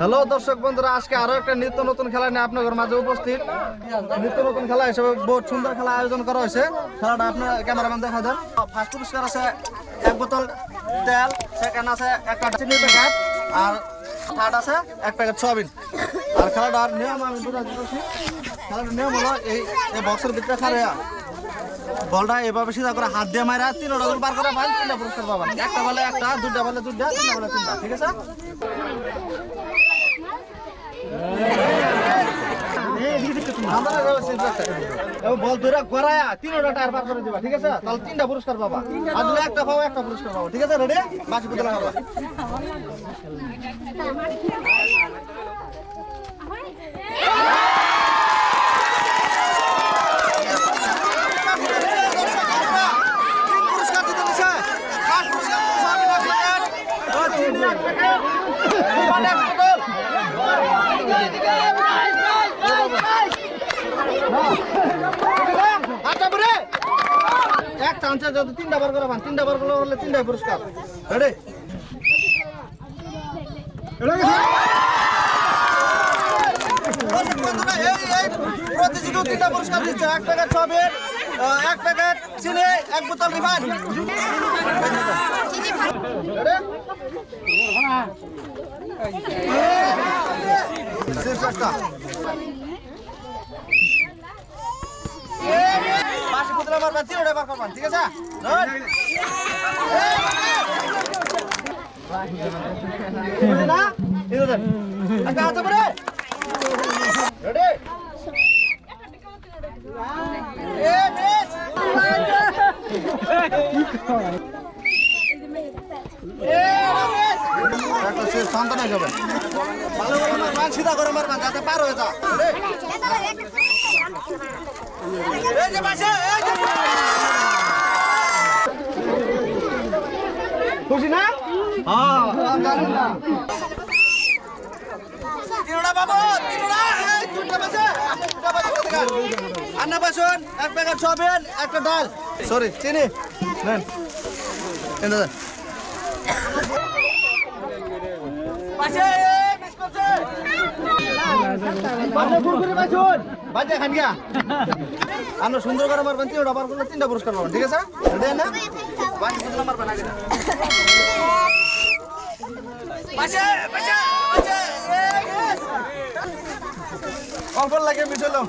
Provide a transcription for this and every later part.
Hello দর্শক বন্ধুরা, আজকে আরও একটা নিত্য নতুন খেলা নিয়ে আপনাদের মাঝে উপস্থিত। নিত্য নতুন খেলা হিসেবে বহুত সুন্দর খেলা আয়োজন করা হয়েছে। খেলাটা আপনার ক্যামেরাম্যান দেখা দেন ফার্স্ট পুরস্কার আছে এক বোতল তেল, সেকেন্ড আছে একটা চিনি প্যাকেট, আর থার্ড আছে, এক প্যাকেট সোয়াবিন। আর খেলাটার নিয়ম আমি বুঝা দিতেছি খেলাটার নিয়ম হলো এই এই বক্সের ভিতরে খারে বলটা এভাবে সিধা করে হাত দিয়ে মারা তিনটা গোল বার করে পান তিনটা পুরস্কার পাবেন একটা বলে একটা দুটা বলে দুটা তিনটা বলে তিনটা, ঠিক আছে? বল ধরে গড়ায়া তিনটা টায়ার বার করে দিবা ঠিক আছে? তাহলে তিনটা পুরস্কার পাবা। আর যদি একটা পাবো একটা পুরস্কার পাবো ঠিক আছে? রেডি বাকি পুতলা তিন পুরস্কার দিতে নিছে ফার্স্ট পুরস্কার সয়াবিন এক প্যাকেট ও চিনি এক প্যাকেট বিমান এক বোতল আচ্ছা বরে এক চান্সে যদি তিনটা বার করে পান তিনটা বার করে হলে তিনটাই পুরস্কার। রেডি প্রতিযোগী তিনটা পুরস্কার দিচ্ছে। এক প্যাকেট সবের এক প্যাকেট চিনি এক বোতল রিফাইন। পাশে পুতলা মারবেন তিনটা বার করবেন ঠিক আছে? না দেন হাতে রেডি? এ মিস যাবে ভালো করে মারবেন সিধা করে মারবেন যাতে পার হয়ে যে খুশি না? তিনটা বাবু তিনটা দুটা বাজে দুটা বাজে কোথায় আন্না বাসন এক প্যাকেট সবেন একটা ডাল। সরি চিনি। নেন। দেন পাশে মিস করছে বাজে কুরকুরি বাজুন বাজে খান গিয়া। আমরা সুন্দর করে মারবেন তিনটা বার করলে তিনটা পুরস্কার পাবেন ঠিক আছে? রেডি না? বাকি পুরস্কার মারবেন আগে। অল্প লাগে মিশলো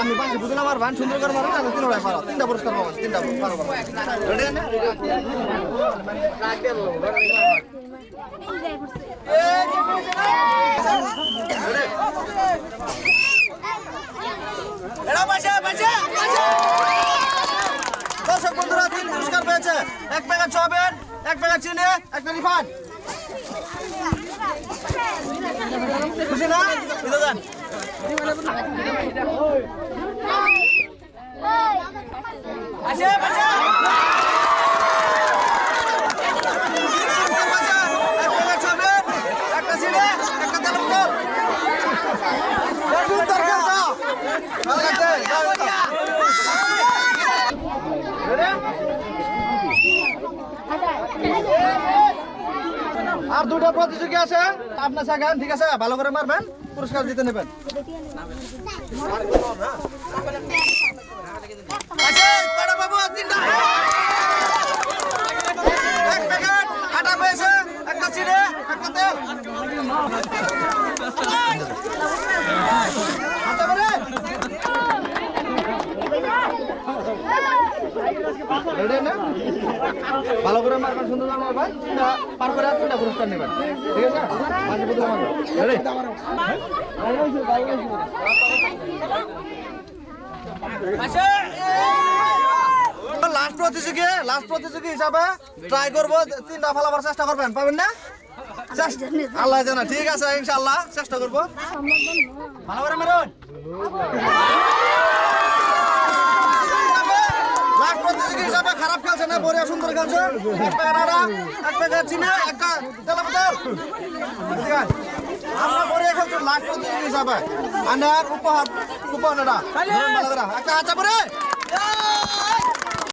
আমি বাকি বুঝলাম আমার বান সুন্দর করে মারবেন আমি তিনটা পারো তিনটা পুরস্কার পাবেন তিনটা পারো রেডি না এরা পাশে পাশে পাশে দর্শক বন্ধুরা তিন পেয়েছে এক প্যাকেট চপের এক প্যাকেট চিনি এক প্যাকেট রিফাইন খুশি না? দিতে দেন পাশে পাশে এক প্যাকেট সবেন একটা চিনি একটা তেলের বোতল সুন্দর খেলছো ভালো লাগছে যাও, যাও। আর দুটো প্রতিযোগী আছে। আপনার সাগান ঠিক আছে? ভালো করে মারবেন পুরস্কার জিতে নেবেন। পেয়েছে, একটা চিড়ে, একটা তেল। হাতে করে। Ready না? ভালো করে মারবেন, সুন্দর মারবেন। তিনটা পার করে তিনটা পুরস্কার নেবেন। ঠিক আছে? মাঝে পুতুল মারবেন লাস্ট প্রতিযোগী লাস্ট প্রতিযোগী হিসাবে ট্রাই করব। তিনটা ফালাবার চেষ্টা করবেন। পাবেন না? আল্লাহ জানা। ঠিক আছে, ইনশাআল্লাহ। চেষ্টা করব। ভালো করে মারুন লাস্ট প্রতিযোগী হিসাবে খারাপ খেলছে না বড়িয়া সুন্দর খেলছে এক প্যাকেট আটা এক প্যাকেট চিনি একটা তেলাপাতার। আমরা প্রতিযোগী আনার উপহার করে একটা আচ্ছা করে